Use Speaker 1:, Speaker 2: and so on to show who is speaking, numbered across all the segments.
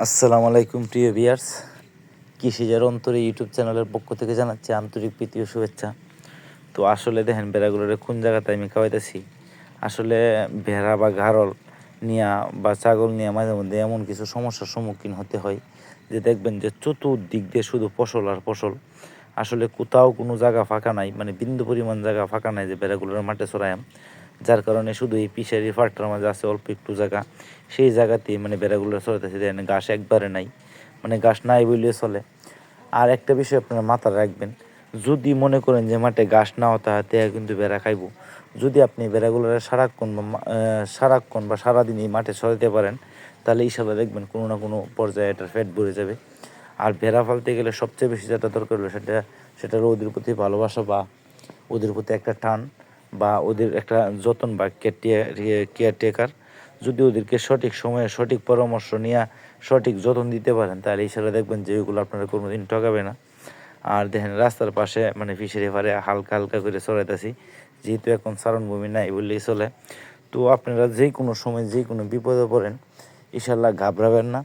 Speaker 1: আসসালামু আলাইকুম, প্রিয় ভিয়ার্স কৃষিজার অন্তরে ইউটিউব চ্যানেলের পক্ষ থেকে জানাচ্ছি আন্তরিক প্রীতি ও শুভেচ্ছা। তো আসলে দেখেন বেড়াগুলোর কোন জায়গাতে আমি খাওয়াইতেছি? আসলে ভেড়া বা ঘাড়ল নিয়া বা ছাগল নিয়ে মাঝে মধ্যে এমন কিছু সমস্যার সম্মুখীন হতে হয় যে দেখবেন যে চতুর্দিক দিয়ে শুধু ফসল আর ফসল। আসলে কোথাও কোনো জায়গা ফাঁকা নাই মানে বিন্দু পরিমাণ জায়গা ফাঁকা নাই যে বেড়াগুলোর মাঠে চড়ায়াম যার কারণে শুধু এই পিসারি ফাটটার মাঝে আছে অল্প একটু জায়গা। সেই জায়গাতেই মানে বেড়াগুলো চড়াতেছে দেখেন ঘাস একবারে নাই। মানে ঘাস নাই বললে চলে। আর একটা বিষয় আপনারা মাথায় রাখবেন, যদি মনে করেন যে মাঠে ঘাস না হতে হাতে কিন্তু বেড়া খাইব। যদি আপনি বেড়াগুলো সারাক্ষণ বা সারাক্ষণ বা সারাদিন এই মাঠে সরাতে পারেন, তাহলে ইনশাল্লাহ দেখবেন কোনো না কোনো পর্যায়ে এটার ফ্যাট ভরে যাবে। আর ভেড়া ফালতে গেলে সবচেয়ে বেশি যেটা দরকার হলো, সেটা সেটা ওদের প্রতি ভালোবাসা বা ওদের প্রতি একটা টান। বা ওদের একটা যতন বা কেয়ার টেকার যদি ওদেরকে সঠিক সময়ে সঠিক পরামর্শ নিয়ে সঠিক যত্ন দিতে পারেন, তাহলে ইনশাল্লাহ দেখবেন যে ওইগুলো আপনারা কোনোদিন ঠকাবে না। আর দেখেন রাস্তার পাশে মানে ফিশারি পারে হালকা হালকা করে চড়াইতেছি, যেহেতু এখন চারণভূমি নাই বললেই চলে। তো আপনারা যে কোনো সময় যে কোনো বিপদে পড়েন, ইনশাল্লাহ ঘাবড়াবেন না।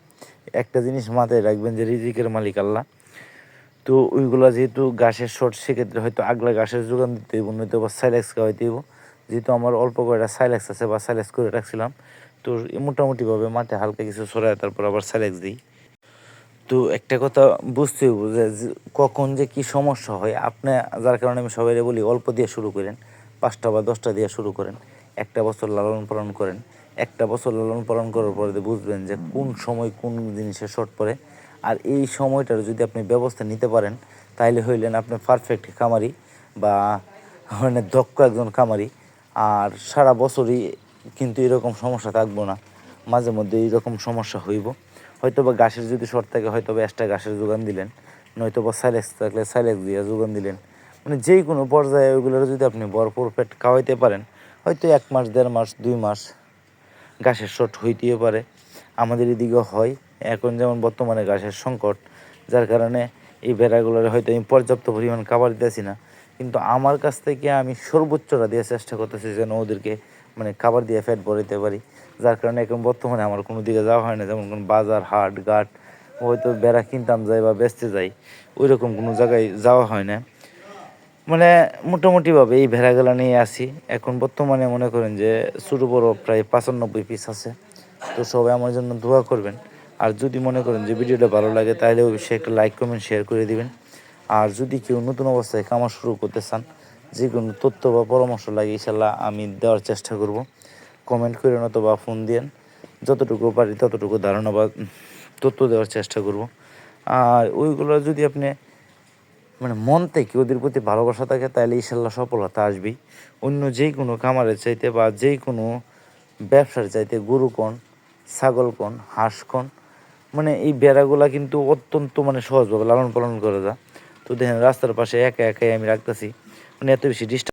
Speaker 1: একটা জিনিস মাথায় রাখবেন যে রিজিকের মালিক আল্লাহ। তো ওইগুলো যেহেতু গাছের শর্ট সেক্ষেত্রে হয়তো আগলা ঘাসের যোগান দিতে হইব, নয়তো বা সাইলেক্স খাওয়াইতে হইব। যেহেতু আমার অল্প কয়টা সাইলেক্স আছে, বা সাইলেক্স করে রাখছিলাম, তো মোটামুটিভাবে মাঠে হালকা কিছু সরায় তারপর আবার সাইলেক্স দিই। তো একটা কথা বুঝতে হইব যে কখন যে কি সমস্যা হয়, আপনি যার কারণে আমি সবাই বলি, অল্প দিয়ে শুরু করেন, পাঁচটা বা দশটা দিয়ে শুরু করেন, একটা বছর লালন পালন করেন। একটা বছর লালন পালন করার পরে বুঝবেন যে কোন সময় কোন জিনিসের শর্ট পড়ে। আর এই সময়টার যদি আপনি ব্যবস্থা নিতে পারেন তাহলে হইলেন আপনি পারফেক্ট খামারি বা মানে দক্ষ একজন খামারি। আর সারা বছরই কিন্তু এরকম সমস্যা থাকব না, মাঝে মধ্যে এইরকম সমস্যা হইব। হয়তো বা গাছের যদি শর্ট থাকে হয়তো বা এক্সট্রা গাছের যোগান দিলেন নয়তো বা সাইলেক্স থাকলে সাইলেক্স দিয়ে যোগান দিলেন। মানে যেই কোনো পর্যায়ে ওইগুলোর যদি আপনি ভরপুর পেট খাওয়াইতে পারেন, হয়তো এক মাস, দেড় মাস, দুই মাস গাছের শর্ট হইতেও পারে। আমাদের এদিকেও হয়। এখন যেমন বর্তমানে ঘাসের সংকট, যার কারণে এই ভেড়াগুলোর হয়তো আমি পর্যাপ্ত পরিমাণ খাবার দিতেছি না। কিন্তু আমার কাছ থেকে আমি সর্বোচ্চটা দেওয়ার চেষ্টা করতেছি যেন ওদেরকে মানে খাবার দিয়ে ফ্যাট ভরাইতে পারি। যার কারণে এখন বর্তমানে আমার কোনো দিকে যাওয়া হয় না, যেমন কোনো বাজার, হাট, ঘাট, হয়তো বেড়া কিনতাম যাই বা বেচতে যাই ওই রকম কোনো জায়গায় যাওয়া হয় না। মানে মোটামুটিভাবে এই ভেড়াগুলা নিয়ে আসি এখন বর্তমানে মনে করেন যে ছোটো বড়ো প্রায় পঁচানব্বই পিস আছে। তো সবাই আমার জন্য দোয়া করবেন। আর যদি মনে করেন যে ভিডিওটা ভালো লাগে, তাহলে অবশ্যই একটা লাইক কমেন্ট শেয়ার করে দিবেন। আর যদি কেউ নতুন অবস্থায় কামার শুরু করতে চান, যে কোনো তথ্য বা পরামর্শ লাগে ইনশাল্লাহ আমি দেওয়ার চেষ্টা করব। কমেন্ট করেন অথবা ফোন দিয়েন। যতটুকু পারি ততটুকু ধারণা বা তথ্য দেওয়ার চেষ্টা করব। আর ওইগুলো যদি আপনি মানে মন থেকে ওদের প্রতি ভালোবাসা থাকে, তাহলে ইনশাল্লাহ সফলতা আসবেই। অন্য যেই কোনো খামারের চাইতে বা যেই কোনো ব্যবসার চাইতে গরু কোন, ছাগল কোন, হাঁস কোন মানে এই বেড়াগুলা কিন্তু অত্যন্ত মানে সহজভাবে লালন পালন করে যা। তো দেখেন রাস্তার পাশে একা একাই আমি রাখতেছি। মানে এত বেশি ডিস্টার্ব